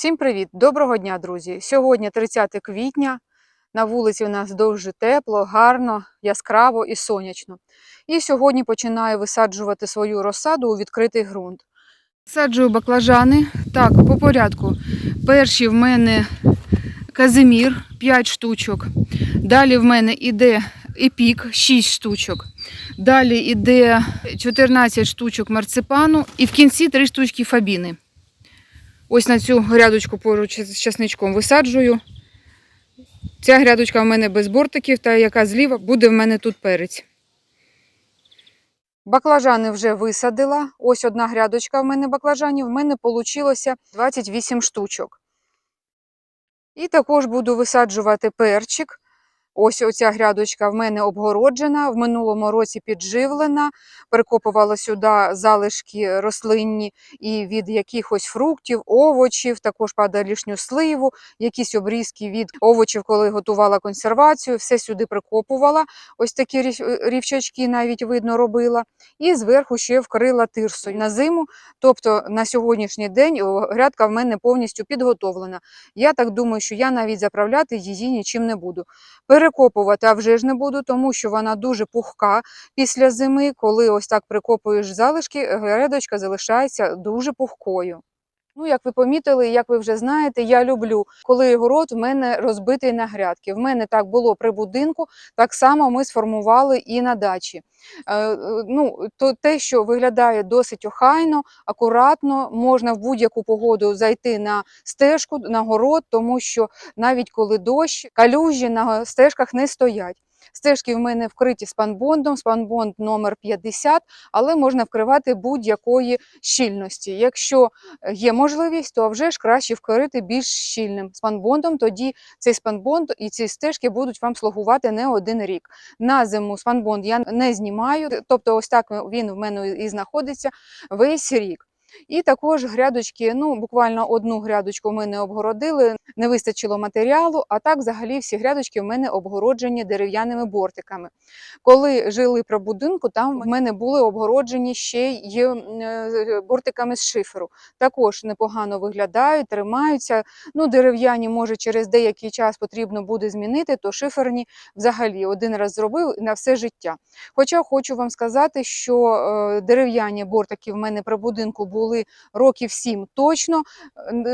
Всім привіт! Доброго дня, друзі! Сьогодні 30 квітня. На вулиці у нас дуже тепло, гарно, яскраво і сонячно. І сьогодні починаю висаджувати свою розсаду у відкритий ґрунт. Саджую баклажани. Так, по порядку. Перші в мене казимір 5 штучок. Далі в мене іде епік 6 штучок. Далі іде 14 штучок марципану і в кінці 3 штучки фабіни. Ось на цю грядочку поруч з часничком висаджую. Ця грядочка в мене без бортиків, та яка зліва буде в мене тут перець. Баклажани вже висадила. Ось одна грядочка в мене баклажанів. В мене вийшло 28 штучок. І також буду висаджувати перчик. Ось оця грядочка в мене обгороджена, в минулому році підживлена, перекопувала сюди залишки рослинні і від якихось фруктів, овочів, також падалішню сливу, якісь обрізки від овочів, коли готувала консервацію, все сюди прикопувала. Ось такі рівчачки навіть видно робила. І зверху ще вкрила тирсою на зиму. Тобто на сьогоднішній день грядка в мене повністю підготовлена. Я так думаю, що я навіть заправляти її нічим не буду. Перекопувати а вже ж не буду, тому що вона дуже пухка після зими. Коли ось так прикопуєш залишки, грядочка залишається дуже пухкою. Ну, як ви помітили, як ви вже знаєте, я люблю, коли город в мене розбитий на грядки. В мене так було при будинку, так само ми сформували і на дачі. Е, е, ну, то те, що виглядає досить охайно, акуратно, можна в будь-яку погоду зайти на стежку, на город, тому що навіть коли дощ, калюжі на стежках не стоять. Стежки в мене вкриті спанбондом, спанбонд номер 50, але можна вкривати будь-якої щільності. Якщо є можливість, то вже ж краще вкрити більш щільним спанбондом, тоді цей спанбонд і ці стежки будуть вам слугувати не один рік. На зиму спанбонд я не знімаю, тобто ось так він в мене і знаходиться весь рік. І також грядочки, ну буквально одну грядочку ми не обгородили, не вистачило матеріалу, а так взагалі всі грядочки в мене обгороджені дерев'яними бортиками. Коли жили при будинку, там в мене були обгороджені ще й е, бортиками з шиферу. Також непогано виглядають, тримаються. Ну, дерев'яні, може, через деякий час потрібно буде змінити, то шиферні взагалі один раз зробив на все життя. Хоча хочу вам сказати, що е, дерев'яні бортики в мене при будинку були років сім точно.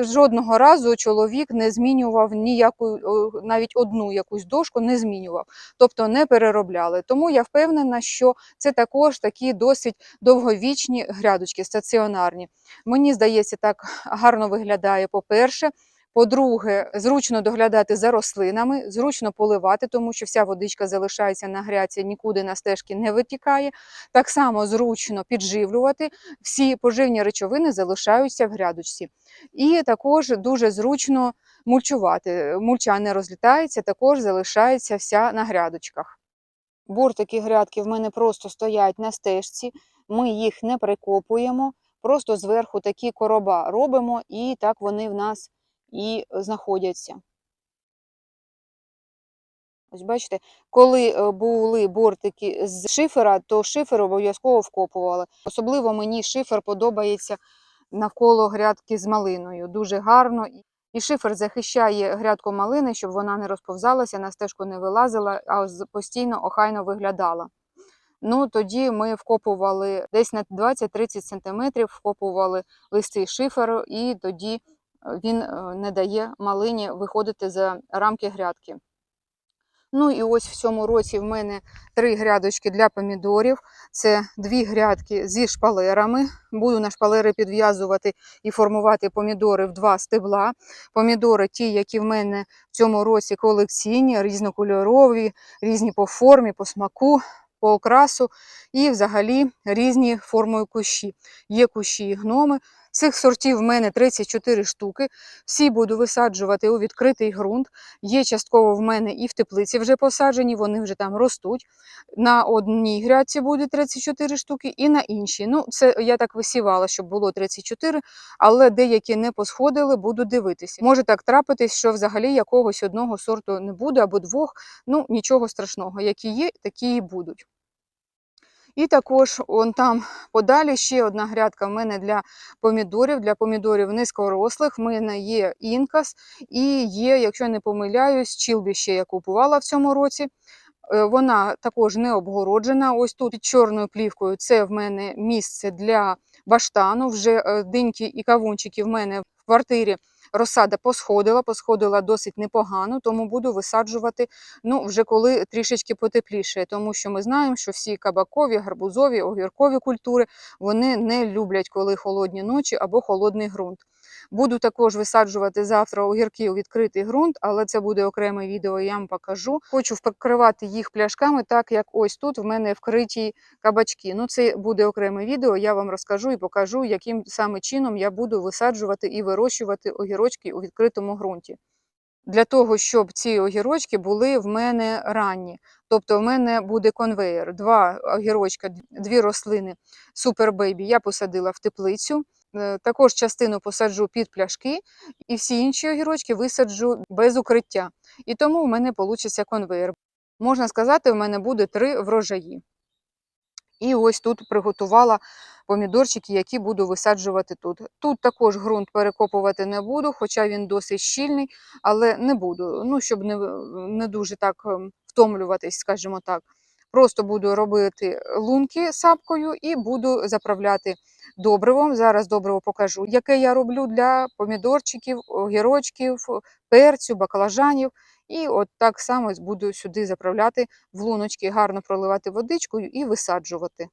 Жодного разу чоловік не змінював ніяку, навіть одну якусь дошку не змінював, тобто не переробляли. Тому я впевнена, що це також такі досить довговічні грядочки, стаціонарні. Мені здається, так гарно виглядає, по-перше. По-друге, зручно доглядати за рослинами, зручно поливати, тому що вся водичка залишається на грядці, нікуди на стежки не витікає. Так само зручно підживлювати, всі поживні речовини залишаються в грядочці. І також дуже зручно мульчувати. Мульча не розлітається, також залишається вся на грядочках. Бортики грядки в мене просто стоять на стежці, ми їх не прикопуємо, просто зверху такі короба робимо, і так вони в нас і знаходяться. Ось бачите, коли е, були бортики з шифера, то шифер обов'язково вкопували. Особливо мені шифер подобається навколо грядки з малиною. Дуже гарно. І шифер захищає грядку малини, щоб вона не розповзалася, на стежку не вилазила, а постійно охайно виглядала. Ну, тоді ми вкопували десь на 20-30 см, вкопували листи шиферу, і тоді е, він е, не дає малині виходити за рамки грядки. Ну і ось в цьому році в мене три грядочки для помідорів. Це дві грядки зі шпалерами. Буду на шпалери підв'язувати і формувати помідори в два стебла. Помідори, ті, які в мене в цьому році колекційні, різнокольорові, різні по формі, по смаку, по окрасу і взагалі різні формою кущі. Є кущі і гноми. Цих сортів в мене 34 штуки. Всі буду висаджувати у відкритий ґрунт. Є частково в мене і в теплиці вже посаджені, вони вже там ростуть. На одній грядці буде 34 штуки, і на іншій. Ну, це я так висівала, щоб було 34, але деякі не посходили, буду дивитися. Може так трапитись, що взагалі якогось одного сорту не буде або двох. Ну, нічого страшного. Які є, такі і будуть. І також он там подалі ще одна грядка в мене для помідорів, для помідорів низькорослих. В мене є інкас і є, якщо не помиляюсь, чілбі ще я купувала в цьому році. Е, Вона також не обгороджена. Ось тут під чорною плівкою це в мене місце для баштану. Вже е, диньки і кавунчики в мене в квартирі розсада посходила, посходила досить непогано, тому буду висаджувати ну, вже коли трішечки потепліше, тому що ми знаємо, що всі кабакові, гарбузові, огіркові культури вони не люблять, коли холодні ночі або холодний ґрунт. Буду також висаджувати завтра огірки у відкритий ґрунт, але це буде окреме відео, я вам покажу. Хочу вкривати їх пляшками, так як ось тут в мене вкриті кабачки. Ну, це буде окреме відео, я вам розкажу і покажу, яким саме чином я буду висаджувати і вирощувати огірочки у відкритому ґрунті. Для того, щоб ці огірочки були в мене ранні. Тобто в мене буде конвейер. Два огірочка, дві рослини Baby я посадила в теплицю. Е, Також частину посаджу під пляшки, і всі інші огірочки висаджу без укриття. І тому в мене вийде конвейер. Можна сказати, в мене буде три врожаї. І ось тут приготувала помідорчики, які буду висаджувати тут. Тут також ґрунт перекопувати не буду, хоча він досить щільний, але не буду. Ну, щоб не, не дуже так ем, втомлюватись, скажімо так. Просто буду робити лунки сапкою і буду заправляти добривом. Зараз добриво покажу, яке я роблю для помідорчиків, огірочків, перцю, баклажанів. І от так само буду сюди заправляти в луночки, гарно проливати водичкою і висаджувати.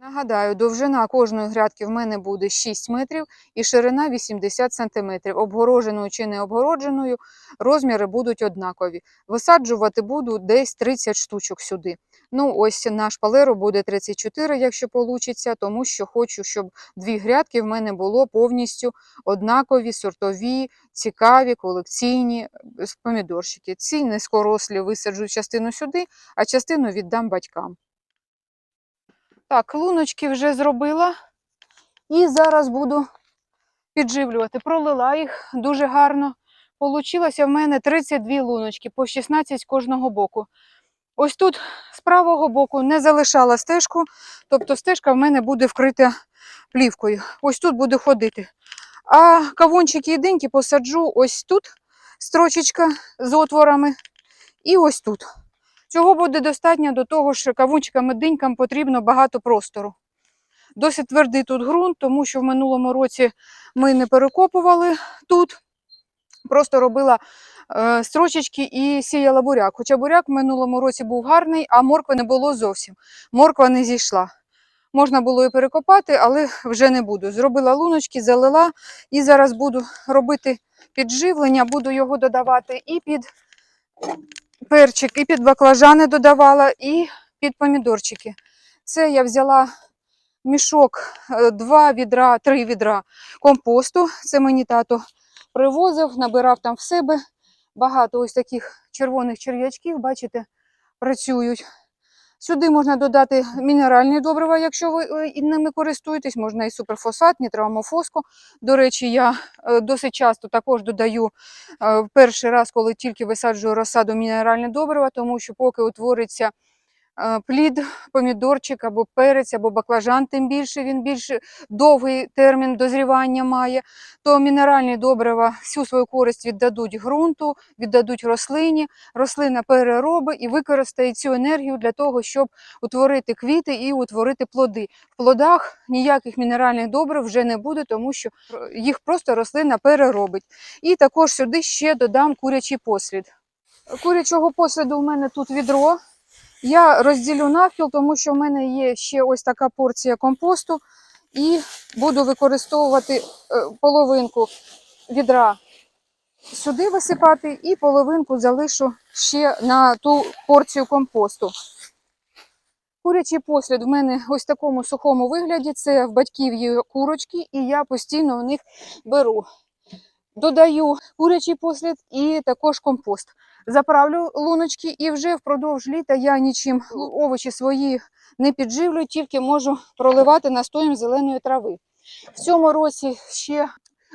Нагадаю, довжина кожної грядки в мене буде 6 метрів і ширина 80 см. Обгороженою чи не обгородженою розміри будуть однакові. Висаджувати буду десь 30 штучок сюди. Ну, ось на шпалеру буде 34, якщо вийде, тому що хочу, щоб дві грядки в мене було повністю однакові, сортові, цікаві, колекційні е, помідорчики. Ці низькорослі висаджу частину сюди, а частину віддам батькам. Так, луночки вже зробила. І зараз буду підживлювати. Пролила їх дуже гарно. Получилося в мене 32 луночки, по 16 з кожного боку. Ось тут з правого боку не залишала стежку, тобто стежка в мене буде вкрита плівкою. Ось тут буду ходити. А кавунчики і посаджу ось тут, строчечка з отворами, і ось тут. Цього буде достатньо до того, що кавунчикам і динькам потрібно багато простору. Досить твердий тут ґрунт, тому що в минулому році ми не перекопували тут. Просто робила строчечки і сіяла буряк. Хоча буряк в минулому році був гарний, а моркви не було зовсім. Морква не зійшла. Можна було і перекопати, але вже не буду. Зробила луночки, залила і зараз буду робити підживлення, буду його додавати і під перчик, і під баклажани додавала, і під помідорчики. Це я взяла мішок, е, два відра, три відра компосту. Це мені тато привозив, набирав там в себе. Багато ось таких червоних черв'ячків, бачите, працюють. Сюди можна додати мінеральні добрива, якщо ви е, ними користуєтесь, можна і суперфосфат, нітроамофоску. До речі, я е, досить часто також додаю е, перший раз, коли тільки висаджую розсаду мінеральне добрива, тому що поки утвориться плід, помідорчик або перець, або баклажан, тим більше він більш довгий термін дозрівання має, то мінеральні добрива всю свою користь віддадуть ґрунту, віддадуть рослині, рослина переробить і використає цю енергію для того, щоб утворити квіти і утворити плоди. В плодах ніяких мінеральних добрив вже не буде, тому що е, їх просто рослина переробить. І також сюди ще додам курячий послід. Курячого посліду у мене тут відро. Я розділю навпіл, тому що в мене є ще ось така порція компосту, і буду використовувати е, половинку відра сюди висипати, і половинку залишу ще на ту порцію компосту. Курячий послід в мене ось в такому сухому вигляді. Це в батьків є курочки, і я постійно в них беру. Додаю курячий послід і також компост. Заправлю луночки і вже впродовж літа я нічим овочі свої не підживлю, тільки можу проливати настоєм зеленої трави. В цьому році ще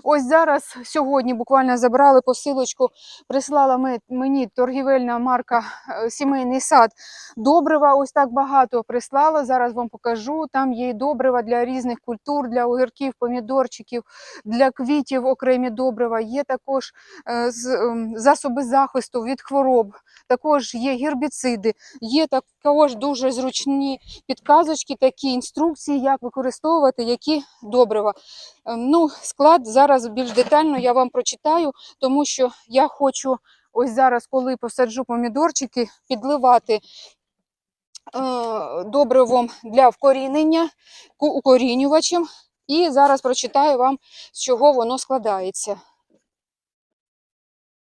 Ось зараз, сьогодні буквально забрали посилочку, прислала мені торгівельна марка е, Сімейний сад. Добрива ось так багато прислала. Зараз вам покажу. Там є і добрива для різних культур, для огірків, помідорчиків, для квітів окремі добрива. Є також е, ем, засоби захисту від хвороб, також є гербіциди, є також дуже зручні підказочки, такі інструкції, як використовувати які добрива. Ем, Ну, склад зараз більш детально я вам прочитаю, тому що я хочу ось зараз, коли посаджу помідорчики, підливати е, добривом для вкорінення, укорінювачем. І зараз прочитаю вам, з чого воно складається.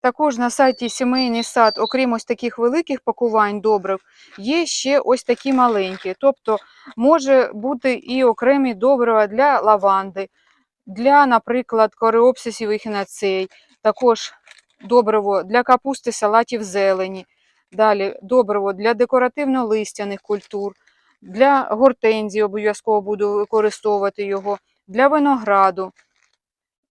Також на сайті Сімейний сад, окрім ось таких великих пакувань добрив, є ще ось такі маленькі. Тобто може бути і окремі добрива для лаванди, для, наприклад, кореопсисів і хінацей, також добриво для капусти, салатів зелені, далі добриво для декоративно-листяних культур, для гортензії обов'язково буду використовувати його, для винограду,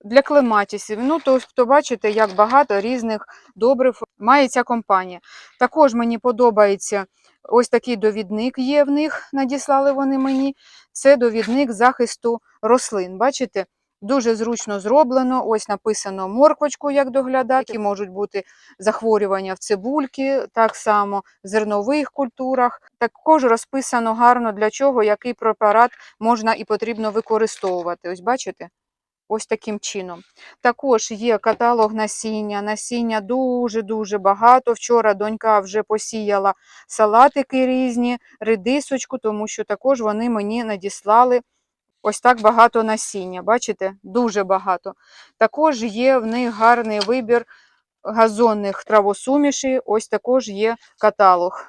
для клематісів. Ну, тобто, бачите, як багато різних добрив має ця компанія. Також мені подобається ось такий довідник є в них, надіслали вони мені. Це довідник захисту рослин. Бачите? Дуже зручно зроблено. Ось написано морквочку, як доглядати. Які можуть бути захворювання в цибульки, так само в зернових культурах. Також розписано гарно для чого, який препарат можна і потрібно використовувати. Ось бачите? Ось таким чином. Також є каталог насіння. Насіння дуже-дуже багато. Вчора донька вже посіяла салатики різні, редисочку, тому що також вони мені надіслали ось так багато насіння. Бачите? Дуже багато. Також є в них гарний вибір газонних травосумішей. Ось також є каталог,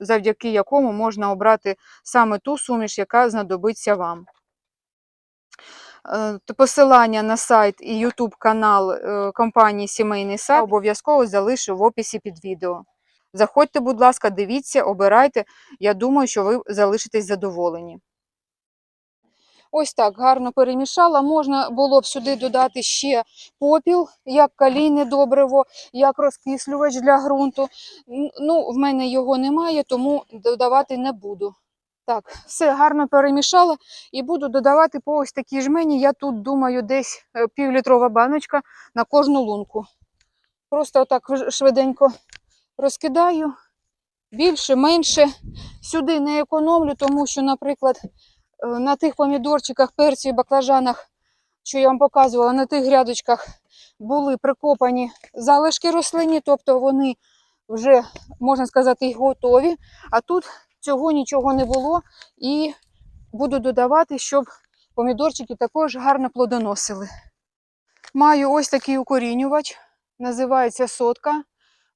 завдяки якому можна обрати саме ту суміш, яка знадобиться вам. Е, Посилання на сайт і YouTube канал е, компанії Сімейний сад обов'язково залишу в описі під відео. Заходьте, будь ласка, дивіться, обирайте. Я думаю, що ви залишитесь задоволені. Ось так гарно перемішала. Можна було б сюди додати ще попіл, як калійне добриво, як розкислювач для ґрунту. Ну, в мене його немає, тому додавати не буду. Так, все гарно перемішала і буду додавати по ось такій жмені. Я тут думаю, десь е, півлітрова баночка на кожну лунку. Просто отак швиденько розкидаю. Більше, менше. Сюди не економлю, тому що, наприклад, на тих помідорчиках, перці і баклажанах, що я вам показувала, на тих грядочках були прикопані залишки рослинні, тобто вони вже, можна сказати, готові. А тут цього нічого не було. І буду додавати, щоб помідорчики також гарно плодоносили. Маю ось такий укорінювач, називається сотка.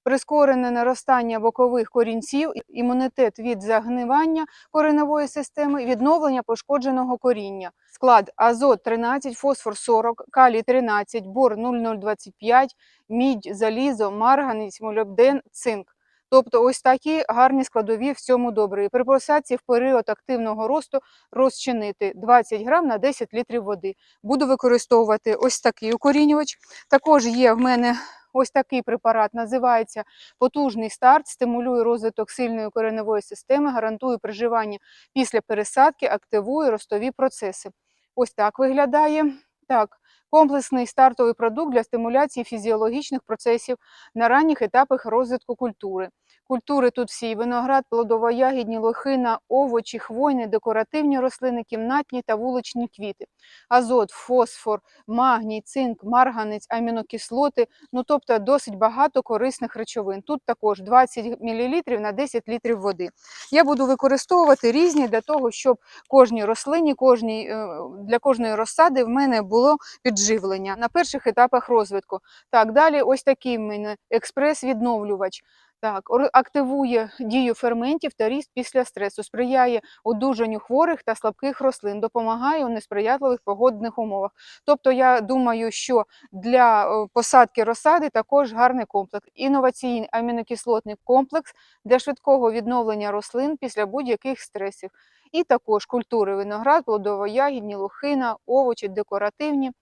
Прискорене наростання бокових корінців, імунітет від загнивання кореневої системи, відновлення пошкодженого коріння. Склад азот 13, фосфор 40, калій 13, бор 0025, мідь, залізо, марганець, молібден, цинк. Тобто ось такі гарні складові в цьому добриві. При посадці в період активного росту розчинити 20 грам на 10 літрів води. Буду використовувати ось такий укорінювач. Також є в мене ось такий препарат, називається потужний старт, стимулює розвиток сильної кореневої системи, гарантує приживання після пересадки, активує ростові процеси. Ось так виглядає. Так, комплексний стартовий продукт для стимуляції фізіологічних процесів на ранніх етапах розвитку культури. Культури тут всі виноград, плодово-ягідні, лохина, овочі, хвойні, декоративні рослини, кімнатні та вуличні квіти. Азот, фосфор, магній, цинк, марганець, амінокислоти, ну тобто досить багато корисних речовин. Тут також 20 мл на 10 літрів води. Я буду використовувати різні для того, щоб кожній рослині, кожній, е, для кожної розсади в мене було підживлення на перших етапах розвитку. Так, далі ось такий в мене експрес-відновлювач. Так, активує дію ферментів та ріст після стресу, сприяє одужанню хворих та слабких рослин, допомагає у несприятливих погодних умовах. Тобто, я думаю, що для посадки розсади також гарний комплекс. Інноваційний амінокислотний комплекс для швидкого відновлення рослин після будь-яких стресів. І також культури виноград, плодово-ягідні, лохина, овочі, декоративні.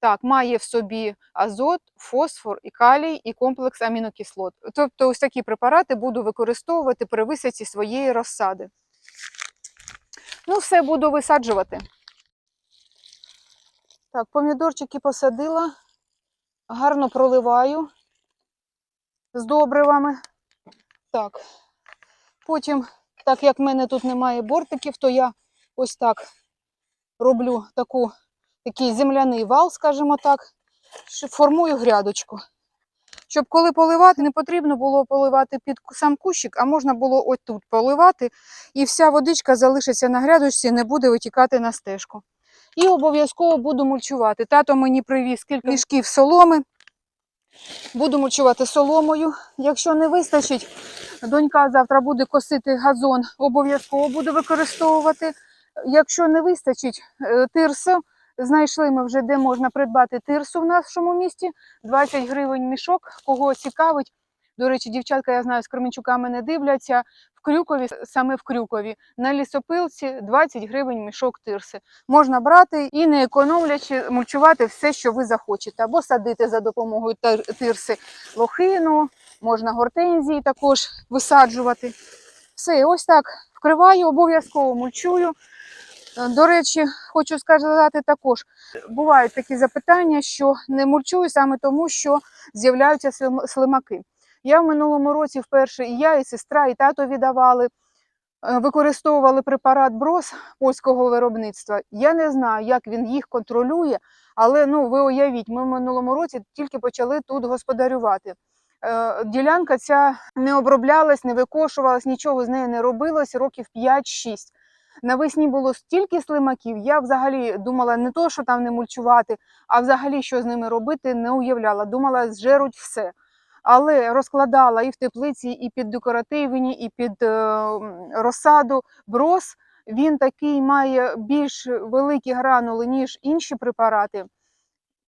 Так, має в собі азот, фосфор і калій, і комплекс амінокислот. Тобто, ось такі препарати буду використовувати при висадці своєї розсади. Ну, все буду висаджувати. Так, помідорчики посадила, гарно проливаю з добривами. Так, потім, так як в мене тут немає бортиків, то я ось так роблю таку, такий земляний вал, скажімо так, формую грядочку. Щоб коли поливати, не потрібно було поливати під сам кущик, а можна було ось тут поливати, і вся водичка залишиться на грядочці, не буде витікати на стежку. І обов'язково буду мульчувати. Тато мені привіз кілька мішків соломи. Буду мульчувати соломою. Якщо не вистачить, донька завтра буде косити газон, обов'язково буду використовувати. Якщо не вистачить е, тирсу, знайшли ми вже, де можна придбати тирсу в нашому місті. 20 гривень мішок, кого цікавить. До речі, дівчатка, я знаю, з Кременчука мене дивляться. В Крюкові, саме в Крюкові, на лісопилці 20 гривень мішок тирси. Можна брати і не економлячи мульчувати все, що ви захочете. Або садити за допомогою тирси лохину, можна гортензії також висаджувати. Все, ось так вкриваю, обов'язково мульчую. Е, До речі, хочу сказати також, бувають такі запитання, що не мульчую саме тому, що з'являються слимаки. Я в минулому році вперше і я, і сестра, і тато віддавали, е, використовували препарат брос польського виробництва. Я не знаю, як він їх контролює, але ну ви уявіть, ми в минулому році тільки почали тут господарювати. Е, Ділянка ця не оброблялась, не викошувалась, нічого з нею не робилось років 5-6. Навесні було стільки слимаків, я взагалі думала не то, що там не мульчувати, а взагалі що з ними робити, не уявляла. Думала, зжеруть все. Але розкладала і в теплиці, і під декоративні, і під е, розсаду брос. Він такий має більш великі гранули, ніж інші препарати.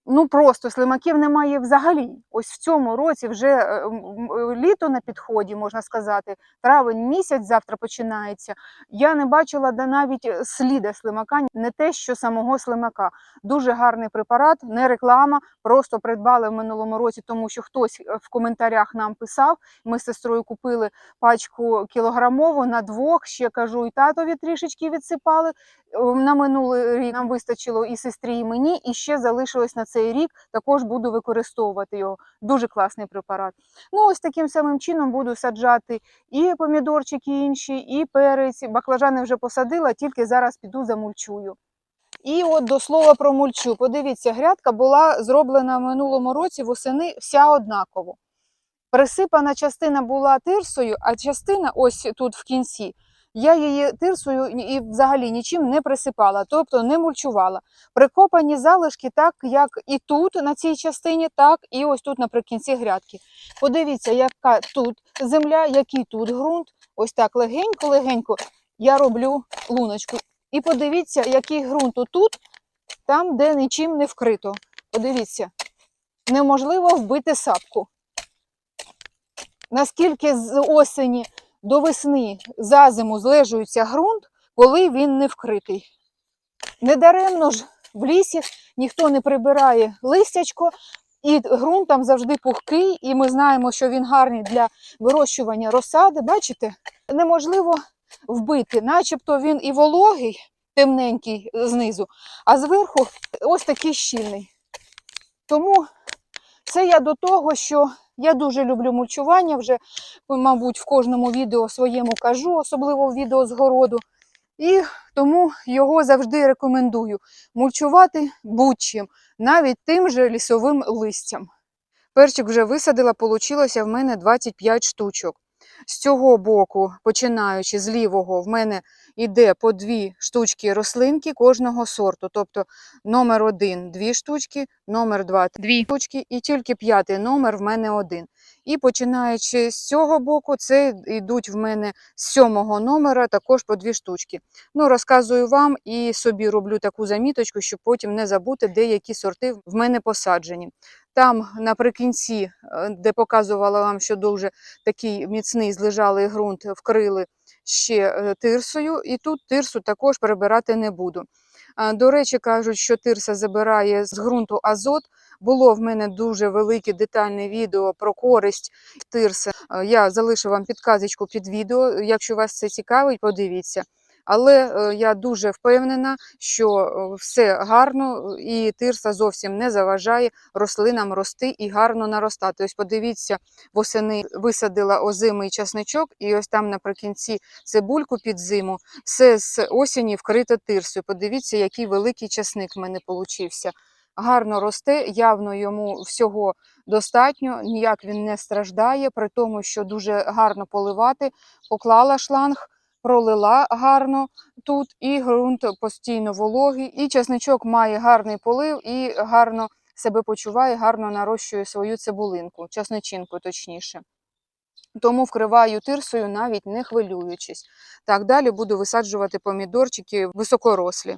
Ну просто слимаків немає взагалі. Ось в цьому році вже е, м, літо на підході, можна сказати. Травень місяць завтра починається. Я не бачила да навіть е, сліда слимака, не те, що самого слимака. Дуже гарний препарат, не реклама. Просто придбали в минулому році, тому що хтось е, в коментарях нам писав. Ми з сестрою купили пачку кілограмову на двох. Ще кажу, і татові трішечки відсипали. На минулий рік нам вистачило і сестрі, і мені, і ще залишилось на цей рік. Також буду використовувати його. Дуже класний препарат. Ну, ось таким самим чином буду саджати і помідорчики інші, і перець. Баклажани вже посадила, тільки зараз піду замульчую. І от до слова про мульчу. Подивіться, грядка була зроблена в минулому році восени вся однаково. Присипана частина була тирсою, а частина ось тут в кінці. Я її тирсою і взагалі нічим не присипала, тобто не мульчувала. Прикопані залишки, так як і тут на цій частині, так і ось тут наприкінці грядки. Подивіться, яка тут земля, який тут ґрунт. Ось так легенько-легенько я роблю луночку. І подивіться, який ґрунт отут, там, де нічим не вкрито. Подивіться, неможливо вбити сапку. Наскільки з осені до весни за зиму злежується ґрунт, коли він не вкритий. Недаремно ж в лісі ніхто не прибирає листячко, і ґрунт там завжди пухкий, і ми знаємо, що він гарний для вирощування розсади. Бачите, неможливо вбити, начебто він і вологий, темненький знизу, а зверху ось такий щільний. Тому це я до того, що я дуже люблю мульчування, вже, мабуть, в кожному відео своєму кажу, особливо в відео з городу. І тому його завжди рекомендую мульчувати будь-чим, навіть тим же лісовим листям. Перчик вже висадила, вийшло в мене 25 штучок. З цього боку, починаючи з лівого, в мене йде по дві штучки рослинки кожного сорту. Тобто номер один дві штучки, номер два дві штучки, і тільки п'ятий номер в мене один. І починаючи з цього боку, це йдуть в мене з сьомого номера також по дві штучки. Ну, розказую вам і собі роблю таку заміточку, щоб потім не забути, де які сорти в мене посаджені. Там наприкінці, де показувала вам, що дуже такий міцний злежалий ґрунт вкрили ще е, тирсою, і тут тирсу також перебирати не буду. До речі, кажуть, що тирса забирає з ґрунту азот. Було в мене дуже велике детальне відео про користь тирси. Е, Я залишу вам підказочку під відео. Якщо вас це цікавить, подивіться. Але е, я дуже впевнена, що е, все гарно і тирса зовсім не заважає рослинам рости і гарно наростати. Ось подивіться, восени висадила озимий часничок, і ось там наприкінці цибульку під зиму. Все з осені вкрите тирсою. Подивіться, який великий часник в мене получився. Гарно росте, явно йому всього достатньо, ніяк він не страждає, при тому, що дуже гарно поливати. Поклала шланг, пролила гарно тут, і ґрунт постійно вологий, і часничок має гарний полив і гарно себе почуває, гарно нарощує свою цибулинку, часничинку точніше. Тому вкриваю тирсою, навіть не хвилюючись. Так, далі буду висаджувати помідорчики високорослі.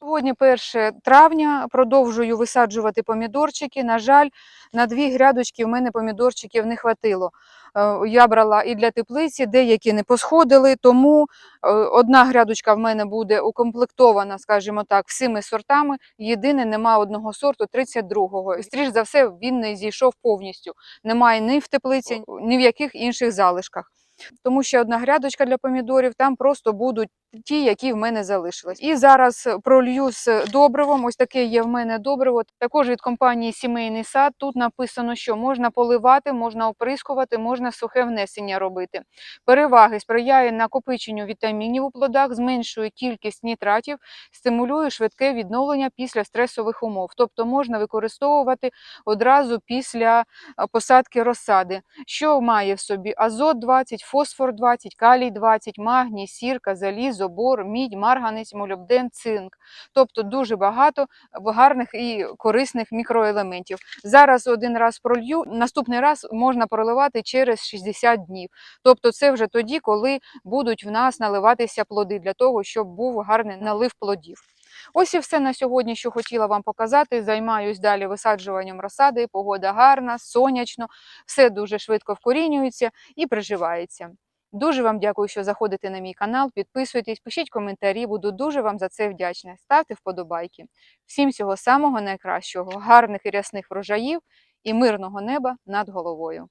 Сьогодні 1 травня продовжую висаджувати помідорчики. На жаль, на дві грядочки в мене помідорчиків не хватило. Е, Я брала і для теплиці, деякі не посходили, тому е, одна грядочка в мене буде укомплектована, скажімо так, всіми сортами. Єдине, нема одного сорту 32-го. І скоріш за все, він не зійшов повністю. Немає ні в теплиці, ні в яких інших залишках. Тому що одна грядочка для помідорів, там просто будуть ті, які в мене залишились. І зараз пролью з добривом. Ось таке є в мене добриво. Також від компанії Сімейний сад. Тут написано, що можна поливати, можна оприскувати, можна сухе внесення робити. Переваги сприяє накопиченню вітамінів у плодах, зменшує кількість нітратів, стимулює швидке відновлення після стресових умов. Тобто можна використовувати одразу після посадки розсади. Що має в собі азот 20, фосфор 20, калій 20, магній, сірка, залізо, бор, мідь, марганець, молібден, цинк. Тобто дуже багато гарних і корисних мікроелементів. Зараз один раз пролью, наступний раз можна проливати через 60 днів. Тобто це вже тоді, коли будуть в нас наливатися плоди для того, щоб був гарний налив плодів. Ось і все на сьогодні, що хотіла вам показати. Займаюсь далі висаджуванням розсади. Погода гарна, сонячно, все дуже швидко вкорінюється і приживається. Дуже вам дякую, що заходите на мій канал. Підписуйтесь, пишіть коментарі, буду дуже вам за це вдячна. Ставте вподобайки. Всім всього самого найкращого, гарних і рясних врожаїв і мирного неба над головою.